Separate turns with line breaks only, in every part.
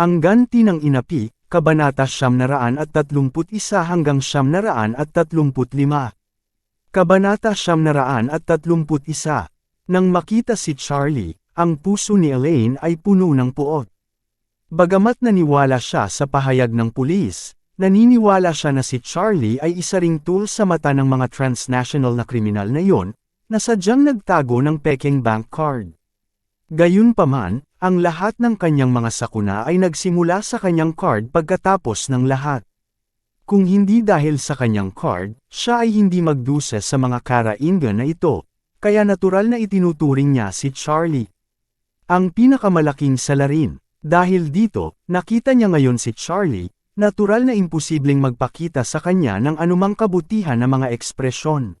Ang ganti ng inapi, Kabanata Siyam at 31 hanggang Siyam at 35. Kabanata Siyam at 31. Nang makita si Charlie, ang puso ni Elaine ay puno ng puot. Bagamat naniwala siya sa pahayag ng pulis, naniniwala siya na si Charlie ay isa ring tool sa mata ng mga transnational na kriminal na yon, na sadyang nagtago ng peking bank card. Gayunpaman, ang lahat ng kanyang mga sakuna ay nagsimula sa kanyang card pagkatapos ng lahat. Kung hindi dahil sa kanyang card, siya ay hindi magdusa sa mga karaingan na ito, kaya natural na itinuturing niya si Charlie. Ang pinakamalaking salarin, dahil dito, nakita niya ngayon si Charlie, natural na imposibleng magpakita sa kanya ng anumang kabutihan na mga ekspresyon.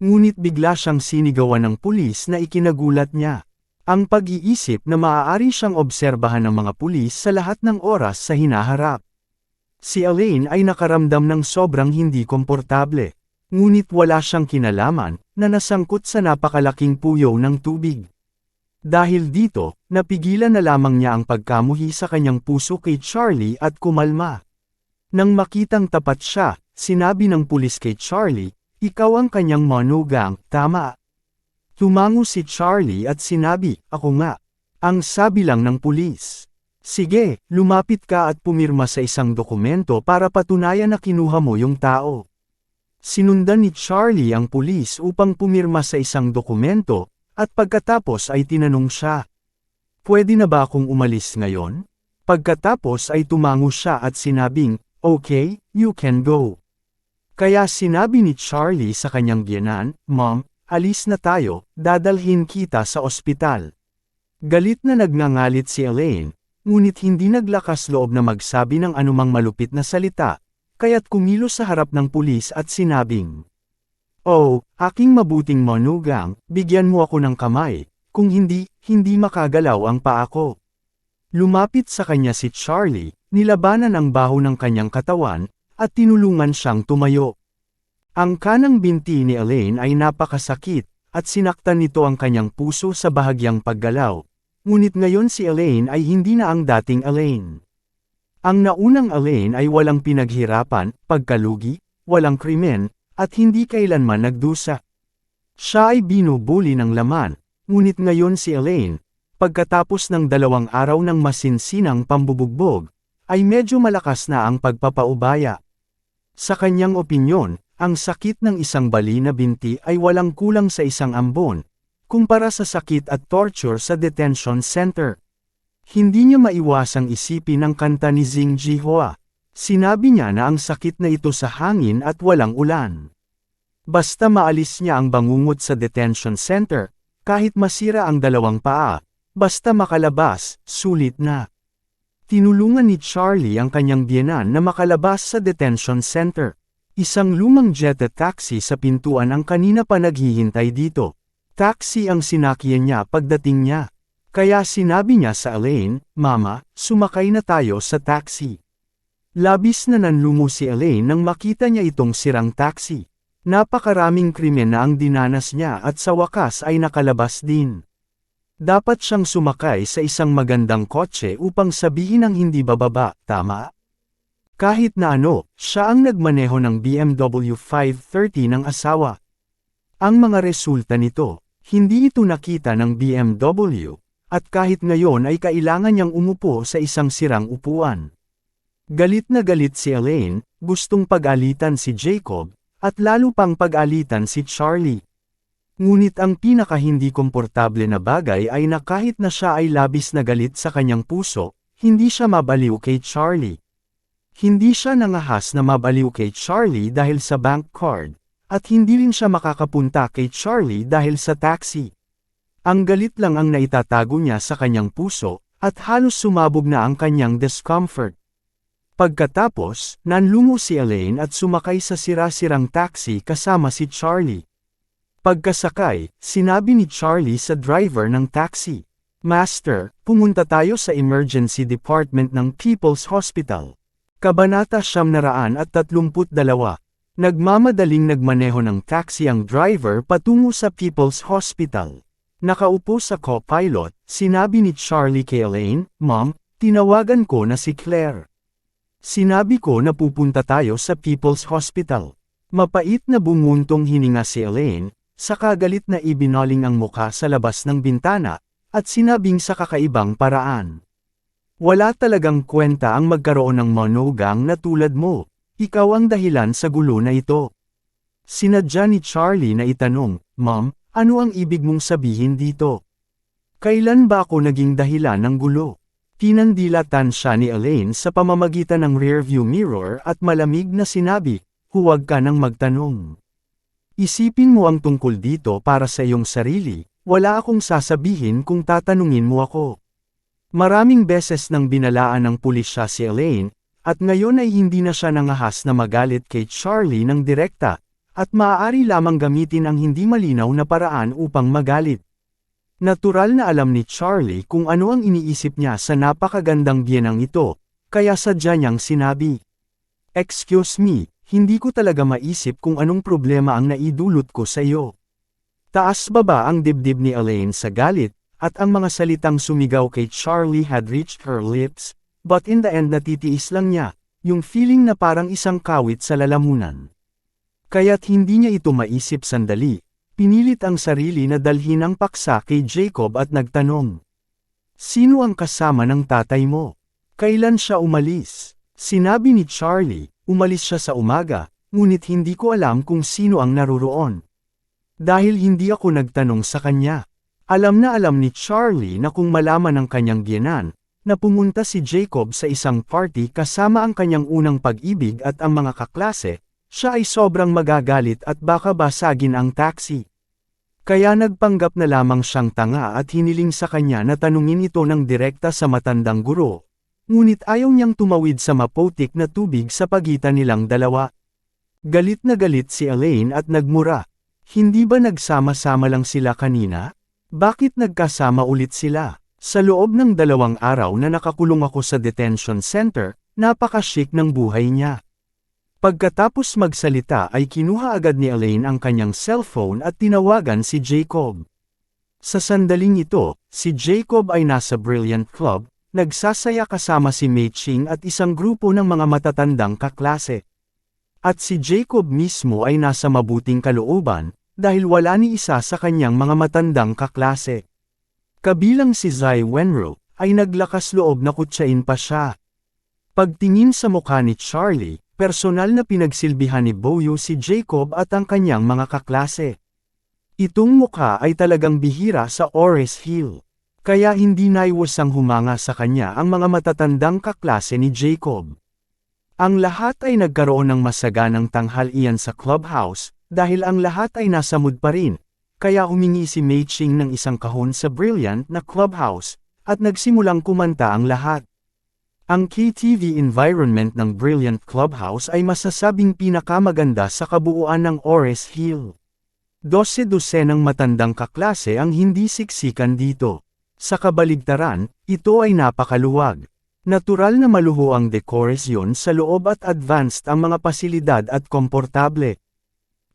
Ngunit bigla siyang sinigawan ng pulis na ikinagulat niya. Ang pag-iisip na maaari siyang obserbahan ng mga pulis sa lahat ng oras sa hinaharap. Si Elaine ay nakaramdam ng sobrang hindi komportable. Ngunit wala siyang kinalaman na nasangkot sa napakalaking puyo ng tubig. Dahil dito, napigilan na lamang niya ang pagkamuhi sa kanyang puso kay Charlie at kumalma. Nang makitang tapat siya, sinabi ng pulis kay Charlie, ikaw ang kanyang manugang, tama. Tumango si Charlie at sinabi, ako nga. Ang sabi lang ng pulis. Sige, lumapit ka at pumirma sa isang dokumento para patunayan na kinuha mo yung tao. Sinundan ni Charlie ang pulis upang pumirma sa isang dokumento, at pagkatapos ay tinanong siya. Pwede na ba akong umalis ngayon? Pagkatapos ay tumango siya at sinabing, okay, you can go. Kaya sinabi ni Charlie sa kanyang biyanan, Mom, Alis na tayo, dadalhin kita sa ospital. Galit na nagngangalit si Elaine, ngunit hindi naglakas loob na magsabi ng anumang malupit na salita, kaya't kumilos sa harap ng pulis at sinabing, Oh, aking mabuting manugang, bigyan mo ako ng kamay, kung hindi, hindi makagalaw ang paa ko. Lumapit sa kanya si Charlie, nilabanan ang baho ng kanyang katawan, at tinulungan siyang tumayo. Ang kanang binti ni Elaine ay napakasakit, at sinaktan nito ang kanyang puso sa bahagyang paggalaw. Ngunit ngayon si Elaine ay hindi na ang dating Elaine. Ang naunang Elaine ay walang pinaghirapan, pagkalugi, walang krimen, at hindi kailanman nagdusa. Siya ay binubuli ng laman, ngunit ngayon si Elaine, pagkatapos ng dalawang araw ng masinsinang pambubugbog, ay medyo malakas na ang pagpapaubaya. Sa kanyang opinyon, ang sakit ng isang bali na binti ay walang kulang sa isang ambon, kumpara sa sakit at torture sa detention center. Hindi niya maiwasang isipin ang kanta ni Zing Jihua. Sinabi niya na ang sakit na ito sa hangin at walang ulan. Basta maalis niya ang bangungot sa detention center, kahit masira ang dalawang paa, basta makalabas, sulit na. Tinulungan ni Charlie ang kanyang biyenan na makalabas sa detention center. Isang lumang jet taxi sa pintuan ang kanina pa naghihintay dito. Taxi ang sinakyan niya pagdating niya. Kaya sinabi niya sa Elaine, Mama, sumakay na tayo sa taxi. Labis na nanlumo si Elaine nang makita niya itong sirang taxi. Napakaraming krimen na ang dinanas niya at sa wakas ay nakalabas din. Dapat siyang sumakay sa isang magandang kotse upang sabihin ang hindi bababa, tama? Kahit na ano, siya ang nagmaneho ng BMW 530 ng asawa. Ang mga resulta nito, hindi ito nakita ng BMW, at kahit ngayon ay kailangan niyang umupo sa isang sirang upuan. Galit na galit si Elaine, gustong pag-alitan si Jacob, at lalo pang pag-alitan si Charlie. Ngunit ang pinaka hindi komportable na bagay ay na kahit na siya ay labis na galit sa kanyang puso, hindi siya mabaliw kay Charlie. Hindi siya nangahas na mabaliw kay Charlie dahil sa bank card, at hindi rin siya makakapunta kay Charlie dahil sa taxi. Ang galit lang ang naitatago niya sa kanyang puso, at halos sumabog na ang kanyang discomfort. Pagkatapos, nanlungo si Elaine at sumakay sa sira-sirang taxi kasama si Charlie. Pagkasakay, sinabi ni Charlie sa driver ng taxi, Master, pumunta tayo sa emergency department ng People's Hospital. Kabanata Siyam Naraan at 32 Nagmamadaling nagmaneho ng taxi ang driver patungo sa People's Hospital. Nakaupo sa co-pilot, sinabi ni Charlie kay Elaine, Mom, tinawagan ko na si Claire. Sinabi ko na pupunta tayo sa People's Hospital. Mapait na bumuntong hininga si Elaine, sa kagalit na ibinaling ang muka sa labas ng bintana, at sinabing sa kakaibang paraan. Wala talagang kwenta ang magkaroon ng manugang na tulad mo, ikaw ang dahilan sa gulo na ito. Sinadya ni Charlie na itanong, Mom, ano ang ibig mong sabihin dito? Kailan ba ako naging dahilan ng gulo? Tinandilatan siya ni Elaine sa pamamagitan ng rearview mirror at malamig na sinabi, huwag ka nang magtanong. Isipin mo ang tungkol dito para sa iyong sarili, wala akong sasabihin kung tatanungin mo ako. Maraming beses nang binalaan ng pulisya si Elaine, at ngayon ay hindi na siya nangahas na magalit kay Charlie ng direkta, at maaari lamang gamitin ang hindi malinaw na paraan upang magalit. Natural na alam ni Charlie kung ano ang iniisip niya sa napakagandang biyenang ito, kaya sadya niyang sinabi. Excuse me, hindi ko talaga maisip kung anong problema ang naidulot ko sa iyo. Taas baba ang dibdib ni Elaine sa galit, at ang mga salitang sumigaw kay Charlie had reached her lips, but in the end natitiis lang niya, yung feeling na parang isang kawit sa lalamunan. Kaya't hindi niya ito maisip sandali, Pinilit ang sarili na dalhin ang paksa kay Jacob at nagtanong. Sino ang kasama ng tatay mo? Kailan siya umalis? Sinabi ni Charlie, umalis siya sa umaga, ngunit hindi ko alam kung sino ang naruroon. Dahil hindi ako nagtanong sa kanya. Alam na alam ni Charlie na kung malaman ng kanyang biyenan, na pumunta si Jacob sa isang party kasama ang kanyang unang pag-ibig at ang mga kaklase, siya ay sobrang magagalit at baka basagin ang taxi. Kaya nagpanggap na lamang siyang tanga at hiniling sa kanya na tanungin ito ng direkta sa matandang guro. Ngunit ayaw niyang tumawid sa maputik na tubig sa pagitan nilang dalawa. Galit na galit si Elaine at nagmura. Hindi ba nagsama-sama lang sila kanina? Bakit nagkasama ulit sila? Sa loob ng dalawang araw na nakakulong ako sa detention center, napaka-chic ng buhay niya. Pagkatapos magsalita ay kinuha agad ni Elaine ang kanyang cellphone at tinawagan si Jacob. Sa sandaling ito, si Jacob ay nasa Brilliant Club, nagsasaya kasama si Mei Ching at isang grupo ng mga matatandang kaklase. At si Jacob mismo ay nasa mabuting kalooban, dahil wala ni isa sa kanyang mga matandang kaklase. Kabilang si Zai Wenro, ay naglakas loob na kutsain pa siya. Pagtingin sa mukha ni Charlie, Personal na pinagsilbihan ni Boyo si Jacob at ang kanyang mga kaklase. Itong mukha ay talagang bihira sa Ores Hill. Kaya hindi naiwasang humanga sa kanya ang mga matatandang kaklase ni Jacob. Ang lahat ay nagkaroon ng masaganang tanghalian sa clubhouse, dahil ang lahat ay nasa mood pa rin, kaya humingi si Mei Ching ng isang kahon sa brilliant na clubhouse, at nagsimulang kumanta ang lahat. Ang KTV environment ng Brilliant Clubhouse ay masasabing pinakamaganda sa kabuuan ng Ores Hill. Dose-dose ng matandang kaklase ang hindi siksikan dito. Sa kabaligtaran, ito ay napakaluwag. Natural na maluho ang dekorasyon sa loob at advanced ang mga pasilidad at komportable.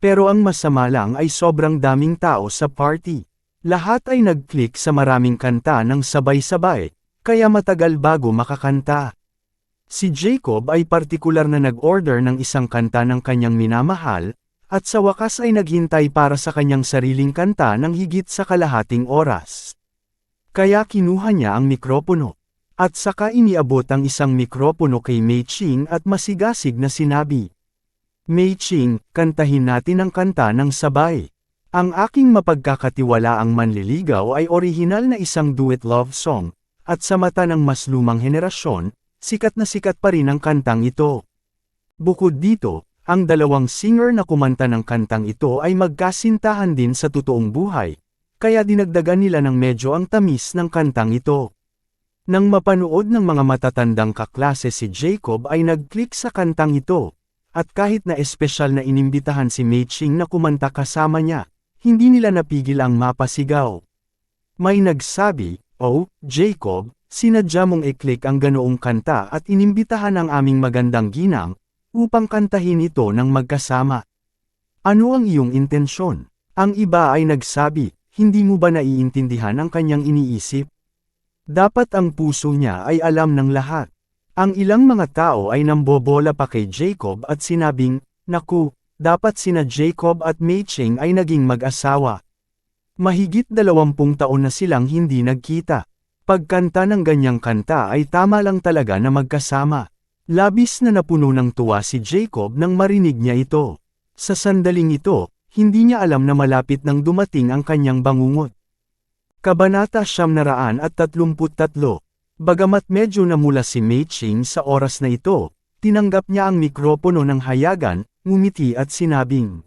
Pero ang masama lang ay sobrang daming tao sa party. Lahat ay nag-click sa maraming kanta ng sabay-sabay, kaya matagal bago makakanta. Si Jacob ay partikular na nag-order ng isang kanta ng kanyang minamahal, at sa wakas ay naghintay para sa kanyang sariling kanta ng higit sa kalahating oras. Kaya kinuha niya ang mikropono. At saka iniabot ang isang mikropono kay Mei Ching at masigasig na sinabi. Mei Ching, kantahin natin ang kanta ng sabay. Ang aking mapagkakatiwala ang manliligaw ay orihinal na isang duet love song, at sa mata ng mas lumang henerasyon, sikat na sikat pa rin ang kantang ito. Bukod dito, ang dalawang singer na kumanta ng kantang ito ay magkasintahan din sa totoong buhay, kaya dinagdagan nila ng medyo ang tamis ng kantang ito. Nang mapanood ng mga matatandang kaklase si Jacob ay nag-click sa kantang ito, at kahit na espesyal na inimbitahan si Mei Ching na kumanta kasama niya, hindi nila napigil ang mapasigaw. May nagsabi, Oh, Jacob, sinadya mong i-click ang ganoong kanta at inimbitahan ang aming magandang ginang, upang kantahin ito ng magkasama. Ano ang iyong intensyon? Ang iba ay nagsabi, hindi mo ba naiintindihan ang kanyang iniisip? Dapat ang puso niya ay alam ng lahat. Ang ilang mga tao ay nambobola pa kay Jacob at sinabing, Naku, dapat sina Jacob at Mei Ching ay naging mag-asawa. Mahigit dalawampung taon na silang hindi nagkita. Pagkanta ng ganyang kanta ay tama lang talaga na magkasama. Labis na napuno ng tuwa si Jacob nang marinig niya ito. Sa sandaling ito, hindi niya alam na malapit nang dumating ang kanyang bangungot. Kabanata Siyam Naraan at 33 Bagamat medyo namula si Mei Ching sa oras na ito, tinanggap niya ang mikropono ng hayagan, ngumiti at sinabing,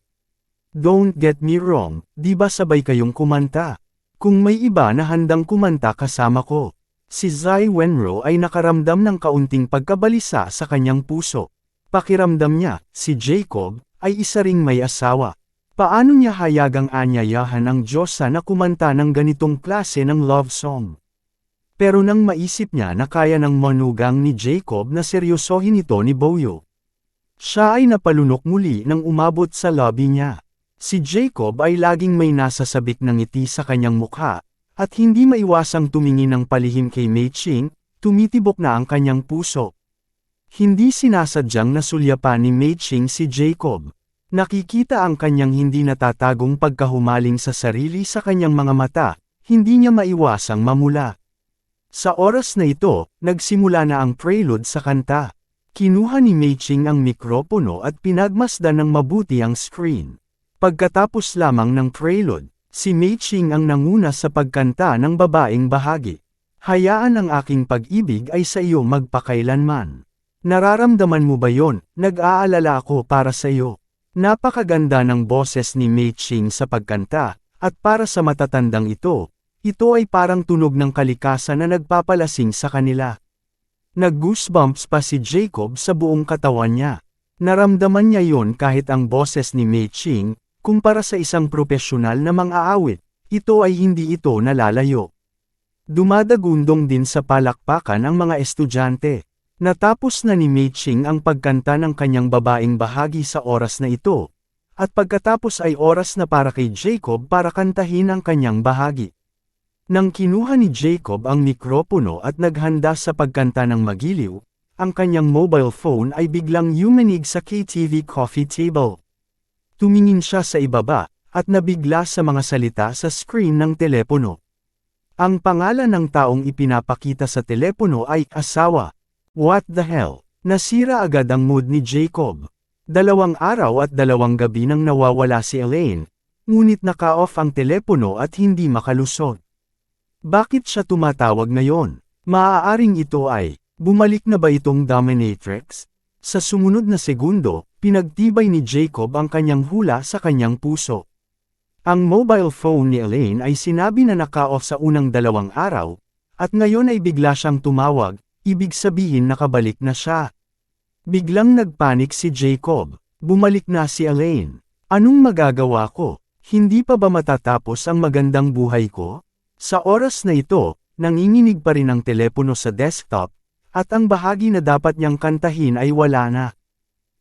Don't get me wrong, di ba sabay kayong kumanta? Kung may iba na handang kumanta kasama ko. Si Zai Wenro ay nakaramdam ng kaunting pagkabalisa sa kanyang puso. Pakiramdam niya, si Jacob, ay isa ring may asawa. Paano niya hayagang anyayahan ang Diyosa na kumanta ng ganitong klase ng love song? Pero nang maisip niya na kaya ng manugang ni Jacob na seryosohin ito ni Boyo. Siya ay napalunok muli nang umabot sa lobby niya. Si Jacob ay laging may nasasabik ng ngiti sa kanyang mukha, at hindi maiwasang tumingin ng palihim kay Mei Ching, tumitibok na ang kanyang puso. Hindi sinasadyang nasulyapan ni Mei Ching si Jacob. Nakikita ang kanyang hindi natatagong pagkahumaling sa sarili sa kanyang mga mata, hindi niya maiwasang mamula. Sa oras na ito, nagsimula na ang prelude sa kanta. Kinuha ni Mei Ching ang mikropono at pinagmasdan ng mabuti ang screen. Pagkatapos lamang ng prelude, si Mei Ching ang nanguna sa pagkanta ng babaeng bahagi. Hayaan ang aking pag-ibig ay sa iyo magpakailanman. Nararamdaman mo ba yon? Nag-aalala ako para sa iyo. Napakaganda ng boses ni Mei Ching sa pagkanta, at para sa matatandang ito, ito ay parang tunog ng kalikasan na nagpapalasing sa kanila. Nag-goosebumps pa si Jacob sa buong katawan niya. Naramdaman niya yon kahit ang boses ni Mei Ching, kumpara sa isang profesional na mang-aawit, ito ay hindi ito nalalayo. Dumadagundong din sa palakpakan ang mga estudyante. Natapos na ni Mei Ching ang pagkanta ng kanyang babaeng bahagi sa oras na ito, at pagkatapos ay oras na para kay Jacob para kantahin ang kanyang bahagi. Nang kinuha ni Jacob ang mikropono at naghanda sa pagkanta ng magiliw, ang kanyang mobile phone ay biglang yumanig sa KTV coffee table. Tumingin siya sa ibaba, at nabigla sa mga salita sa screen ng telepono. Ang pangalan ng taong ipinapakita sa telepono ay asawa. What the hell? Nasira agad ang mood ni Jacob. Dalawang araw at dalawang gabi nang nawawala si Elaine, ngunit naka-off ang telepono at hindi makalusot. Bakit siya tumatawag ngayon? Maaaring ito ay, bumalik na ba itong dominatrix? Sa sumunod na segundo, pinagtibay ni Jacob ang kanyang hula sa kanyang puso. Ang mobile phone ni Elaine ay sinabi na naka-off sa unang dalawang araw, at ngayon ay bigla siyang tumawag, ibig sabihin nakabalik na siya. Biglang nagpanik si Jacob. Bumalik na si Elaine. Anong magagawa ko? Hindi pa ba matatapos ang magandang buhay ko? Sa oras na ito, nanginginig pa rin ang telepono sa desktop, at ang bahagi na dapat niyang kantahin ay wala na.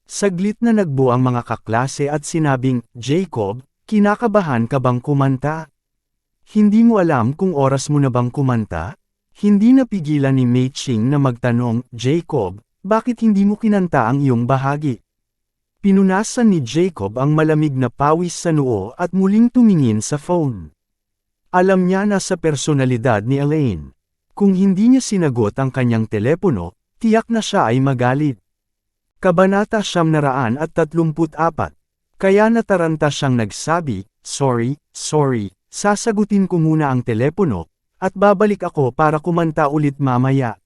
Saglit na nagbo ang mga kaklase at sinabing, Jacob, kinakabahan ka bang kumanta? Hindi mo alam kung oras mo na bang kumanta? Hindi napigilan ni Mei Ching na magtanong, Jacob, bakit hindi mo kinanta ang iyong bahagi? Pinunasan ni Jacob ang malamig na pawis sa noo at muling tumingin sa phone. Alam niya na sa personalidad ni Elaine. Kung hindi niya sinagot ang kanyang telepono, tiyak na siya ay magalit. Kabanata siyam naraan at tatlumput apat. Kaya nataranta siyang nagsabi, Sorry, sorry, sasagutin ko muna ang telepono, at babalik ako para kumanta ulit mamaya.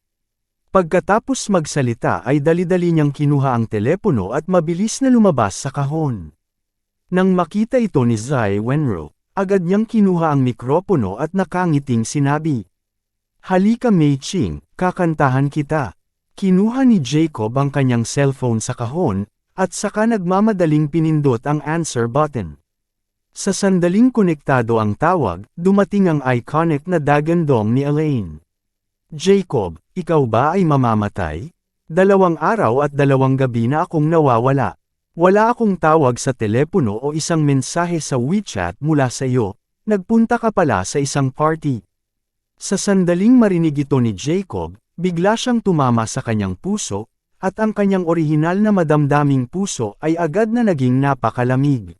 Pagkatapos magsalita ay dali-dali niyang kinuha ang telepono at mabilis na lumabas sa kahon. Nang makita ito ni Zai Wenro, agad niyang kinuha ang mikropono at nakangiting sinabi. Halika Mei Ching, kakantahan kita. Kinuha ni Jacob ang kanyang cellphone sa kahon, at saka nagmamadaling pinindot ang answer button. Sa sandaling konektado ang tawag, dumating ang iconic na dagandong ni Elaine. Jacob, ikaw ba ay mamamatay? Dalawang araw at dalawang gabi na akong nawawala. Wala akong tawag sa telepono o isang mensahe sa WeChat mula sa iyo. Nagpunta ka pala sa isang party. Sa sandaling marinig ito ni Jacob, bigla siyang tumama sa kanyang puso, at ang kanyang orihinal na madamdaming puso ay agad na naging napakalamig.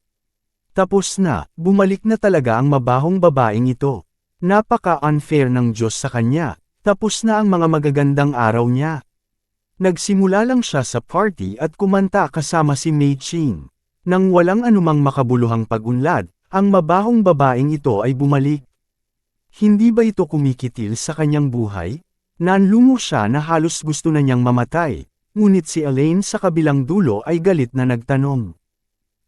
Tapos na, bumalik na talaga ang mabahong babaeng ito. Napaka-unfair ng Diyos sa kanya, tapos na ang mga magagandang araw niya. Nagsimula lang siya sa party at kumanta kasama si Mei Ching. Nang walang anumang makabuluhang pag-unlad, ang mabahong babaeng ito ay bumalik. Hindi ba ito kumikitil sa kanyang buhay? Nanlungo siya na halos gusto na niyang mamatay, ngunit si Elaine sa kabilang dulo ay galit na nagtanong.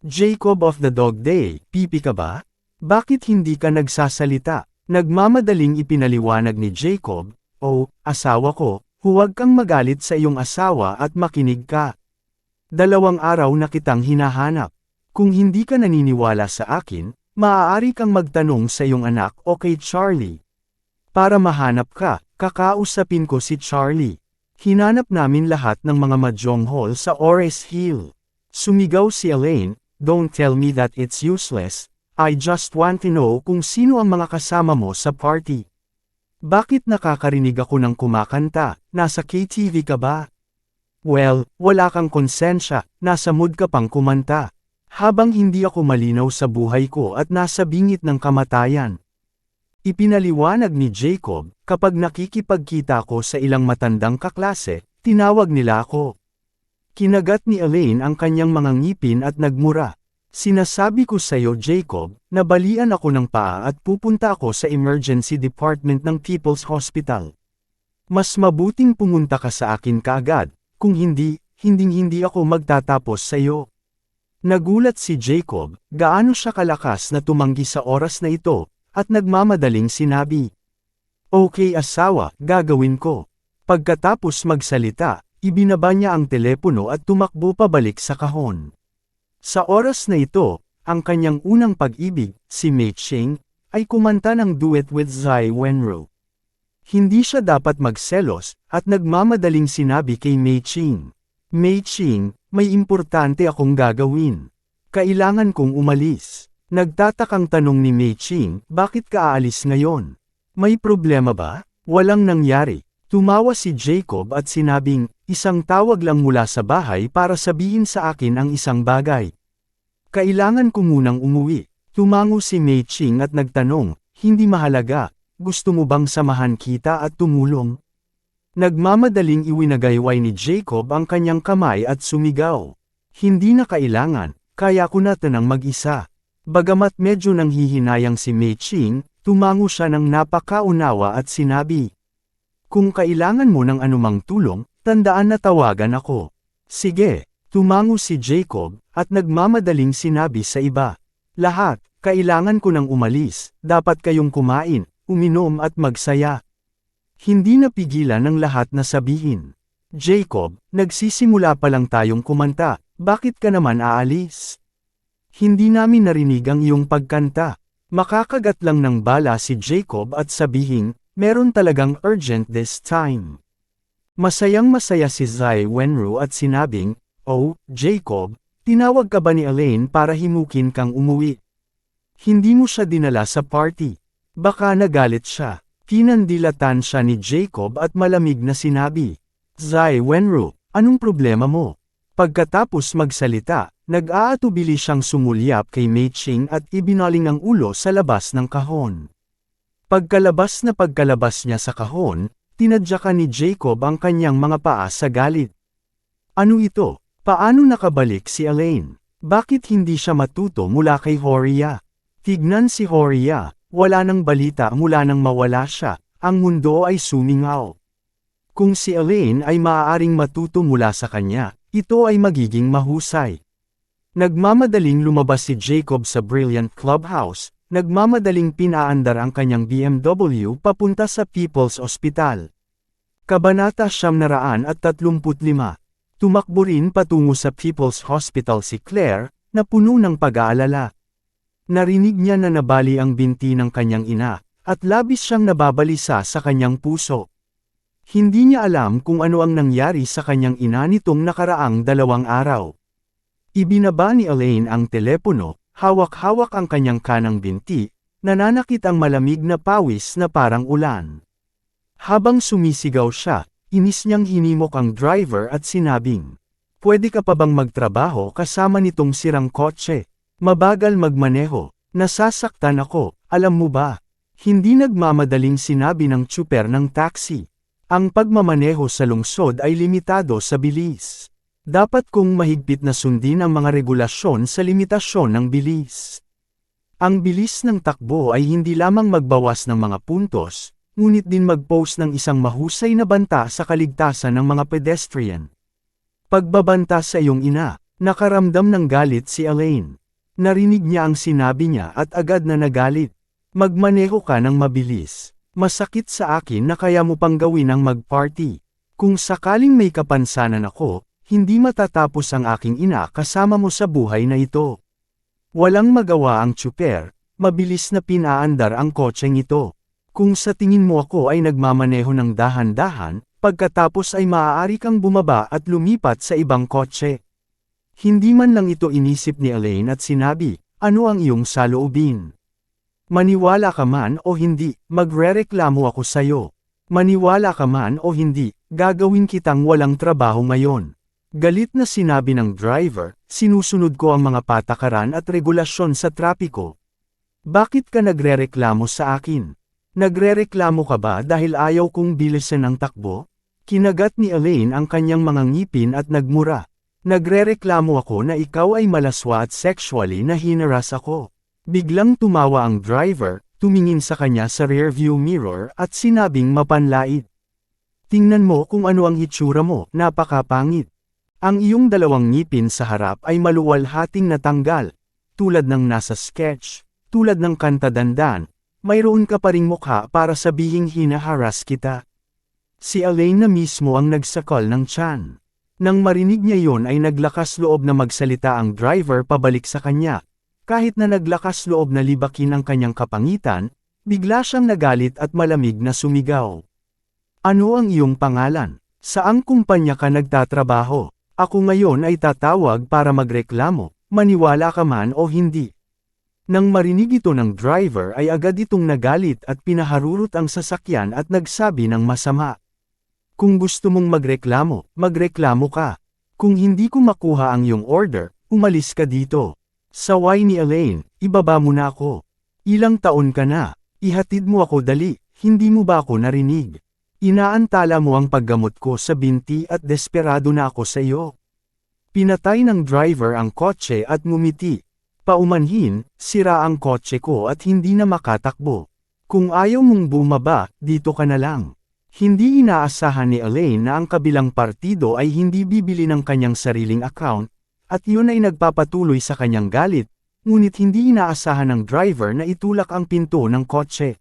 Jacob of the Dog Day, pipi ka ba? Bakit hindi ka nagsasalita? Nagmamadaling ipinaliwanag ni Jacob, Oh, asawa ko, huwag kang magalit sa iyong asawa at makinig ka. Dalawang araw na kitang hinahanap. Kung hindi ka naniniwala sa akin, maaari kang magtanong sa iyong anak o kay Charlie. Para mahanap ka, kakausapin ko si Charlie. Hinanap namin lahat ng mga mahjong hall sa Ores Hill. Sumigaw si Elaine, don't tell me that it's useless, I just want to know kung sino ang mga kasama mo sa party. Bakit nakakarinig ako ng kumakanta, nasa KTV ka ba? Well, wala kang konsensya, nasa mood ka pang kumanta. Habang hindi ako malinaw sa buhay ko at nasa bingit ng kamatayan. Ipinaliwanag ni Jacob, kapag nakikipagkita ko sa ilang matandang kaklase, tinawag nila ako. Kinagat ni Elaine ang kanyang mga ngipin at nagmura. Sinasabi ko sa iyo Jacob, nabalian ako ng paa at pupunta ako sa emergency department ng People's Hospital. Mas mabuting pumunta ka sa akin kaagad, kung hindi, hinding-hindi ako magtatapos sa iyo. Nagulat si Jacob, gaano siya kalakas na tumanggi sa oras na ito, at nagmamadaling sinabi. Okay asawa, gagawin ko. Pagkatapos magsalita, ibinaba niya ang telepono at tumakbo pabalik sa kahon. Sa oras na ito, ang kanyang unang pag-ibig, si Mei Ching, ay kumanta ng duet with Zai Wenru. Hindi siya dapat magselos, at nagmamadaling sinabi kay Mei Ching. Mei Ching, may importante akong gagawin. Kailangan kong umalis. Nagtatakang tanong ni Mei Ching, bakit ka aalis ngayon? May problema ba? Walang nangyari. Tumawa si Jacob at sinabing, isang tawag lang mula sa bahay para sabihin sa akin ang isang bagay. Kailangan ko munang umuwi. Tumango si Mei Ching at nagtanong, hindi mahalaga, gusto mo bang samahan kita at tumulong? Nagmamadaling iwinagayway ni Jacob ang kanyang kamay at sumigaw. Hindi na kailangan, kaya ko na tanang mag-isa. Bagamat medyo nanghihinayang si Mei Ching, tumango siya ng napakaunawa at sinabi. Kung kailangan mo ng anumang tulong, tandaan na tawagan ako. Sige, tumango si Jacob, at nagmamadaling sinabi sa iba. Lahat, kailangan ko nang umalis, dapat kayong kumain, uminom at magsaya. Hindi napigilan ng lahat na sabihin. Jacob, nagsisimula pa lang tayong kumanta, bakit ka naman aalis? Hindi namin narinig ang iyong pagkanta. Makakagat lang ng bala si Jacob at sabihin, meron talagang urgent this time. Masayang masaya si Zai Wenru at sinabing, Oh, Jacob, tinawag ka ba ni Elaine para himukin kang umuwi? Hindi mo siya dinala sa party. Baka nagalit siya. Kinandilatan siya ni Jacob at malamig na sinabi, Zai Wenru, anong problema mo? Pagkatapos magsalita, nag-aatubili siyang sumulyap kay Mei Ching at ibinaling ang ulo sa labas ng kahon. Pagkalabas na pagkalabas niya sa kahon, tinadyakan ni Jacob ang kanyang mga paa sa galit. Ano ito? Paano nakabalik si Elaine? Bakit hindi siya matuto mula kay Horia? Tignan si Horia, wala nang balita mula nang mawala siya, ang mundo ay sumingaw. Kung si Elaine ay maaaring matuto mula sa kanya, ito ay magiging mahusay. Nagmamadaling lumabas si Jacob sa Brilliant Clubhouse, nagmamadaling pinaandar ang kanyang BMW papunta sa People's Hospital. Kabanata Siyam Naraan at 35 Tumakbo rin patungo sa People's Hospital si Claire, na puno ng pag-aalala. Narinig niya na nabali ang binti ng kanyang ina, at labis siyang nababalisa sa kanyang puso. Hindi niya alam kung ano ang nangyari sa kanyang ina nitong nakaraang dalawang araw. Ibinaba ni Elaine ang telepono, hawak-hawak ang kanyang kanang binti, nananakit ang malamig na pawis na parang ulan. Habang sumisigaw siya, inis niyang hinimok ang driver at sinabing, Pwede ka pa bang magtrabaho kasama nitong sirang kotse? Mabagal magmaneho, nasasaktan ako, alam mo ba? Hindi nagmamadaling sinabi ng tsuper ng taxi. Ang pagmamaneho sa lungsod ay limitado sa bilis. Dapat kong mahigpit na sundin ang mga regulasyon sa limitasyon ng bilis. Ang bilis ng takbo ay hindi lamang magbawas ng mga puntos, ngunit din mag-post ng isang mahusay na banta sa kaligtasan ng mga pedestrian. Pagbabanta sa iyong ina, nakaramdam ng galit si Elaine. Narinig niya ang sinabi niya at agad na nagalit. Magmaneho ka ng mabilis. Masakit sa akin na kaya mo pang gawin ang mag-party. Kung sakaling may kapansanan ako, hindi matatapos ang aking ina kasama mo sa buhay na ito. Walang magawa ang tsuper, mabilis na pinaandar ang kotseng ito. Kung sa tingin mo ako ay nagmamaneho ng dahan-dahan, pagkatapos ay maaari kang bumaba at lumipat sa ibang kotse. Hindi man lang ito inisip ni Elaine at sinabi, ano ang iyong saloobin? Maniwala ka man o hindi, magrereklamo ako sayo. Maniwala ka man o hindi, gagawin kitang walang trabaho ngayon. Galit na sinabi ng driver, sinusunod ko ang mga patakaran at regulasyon sa trapiko. Bakit ka nagrereklamo sa akin? Nagrereklamo ka ba dahil ayaw kong bilisan ang takbo? Kinagat ni Elaine ang kanyang mga ngipin at nagmura. Nagrereklamo ako na ikaw ay malaswa at sexually na hinaras ako. Biglang tumawa ang driver, tumingin sa kanya sa rearview mirror at sinabing mapanlait. Tingnan mo kung ano ang hitsura mo, napakapangit. Ang iyong dalawang ngipin sa harap ay maluwalhating natanggal, tulad ng nasa sketch, tulad ng kanta dandan, mayroon ka pa ring mukha para sabihing hinaharas kita. Si Elaine na mismo ang nagsakal ng tiyan. Nang marinig niya yon ay naglakas loob na magsalita ang driver pabalik sa kanya. Kahit na naglakas loob na libakin ang kanyang kapangitan, bigla siyang nagalit at malamig na sumigaw. Ano ang iyong pangalan? Saang kumpanya ka nagtatrabaho? Ako ngayon ay tatawag para magreklamo, maniwala ka man o hindi. Nang marinig ito ng driver ay agad itong nagalit at pinaharurot ang sasakyan at nagsabi ng masama. Kung gusto mong magreklamo, magreklamo ka. Kung hindi ko makuha ang iyong order, umalis ka dito. Saway ni Elaine, ibaba mo na ako. Ilang taon ka na, ihatid mo ako dali, hindi mo ba ako narinig? Inaantala mo ang paggamot ko sa binti at desperado na ako sa iyo. Pinatay ng driver ang kotse at ngumiti. Paumanhin, sira ang kotse ko at hindi na makatakbo. Kung ayaw mong bumaba, dito ka na lang. Hindi inaasahan ni Elaine na ang kabilang partido ay hindi bibili ng kanyang sariling account, at yun ay nagpapatuloy sa kanyang galit, ngunit hindi inaasahan ng driver na itulak ang pinto ng kotse.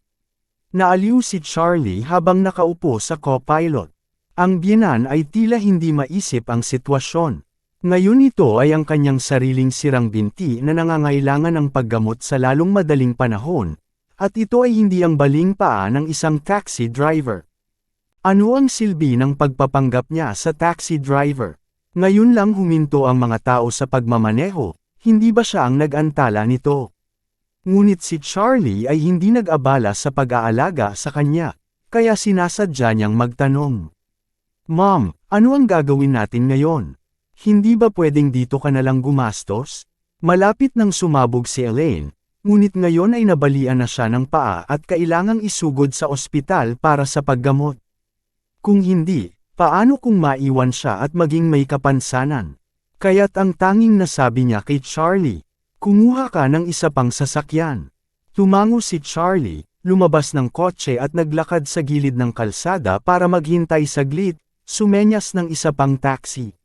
Naaliw si Charlie habang nakaupo sa co-pilot. Ang biyanan ay tila hindi maisip ang sitwasyon. Ngayon ito ay ang kanyang sariling sirang binti na nangangailangan ng paggamot sa lalong madaling panahon, at ito ay hindi ang baling paa ng isang taxi driver. Ano ang silbi ng pagpapanggap niya sa taxi driver? Ngayon lang huminto ang mga tao sa pagmamaneho, hindi ba siya ang nag-antala nito? Ngunit si Charlie ay hindi nag-abala sa pag-aalaga sa kanya, kaya sinasadya niyang magtanong. Mom, ano ang gagawin natin ngayon? Hindi ba pwedeng dito ka na lang gumastos? Malapit nang sumabog si Elaine, ngunit ngayon ay nabalian na siya ng paa at kailangang isugod sa ospital para sa paggamot. Kung hindi, paano kung maiwan siya at maging may kapansanan? Kaya't ang tanging nasabi niya kay Charlie, kumuha ka ng isa pang sasakyan. Tumango si Charlie, lumabas ng kotse at naglakad sa gilid ng kalsada para maghintay saglit, sumenyas ng isa pang taxi.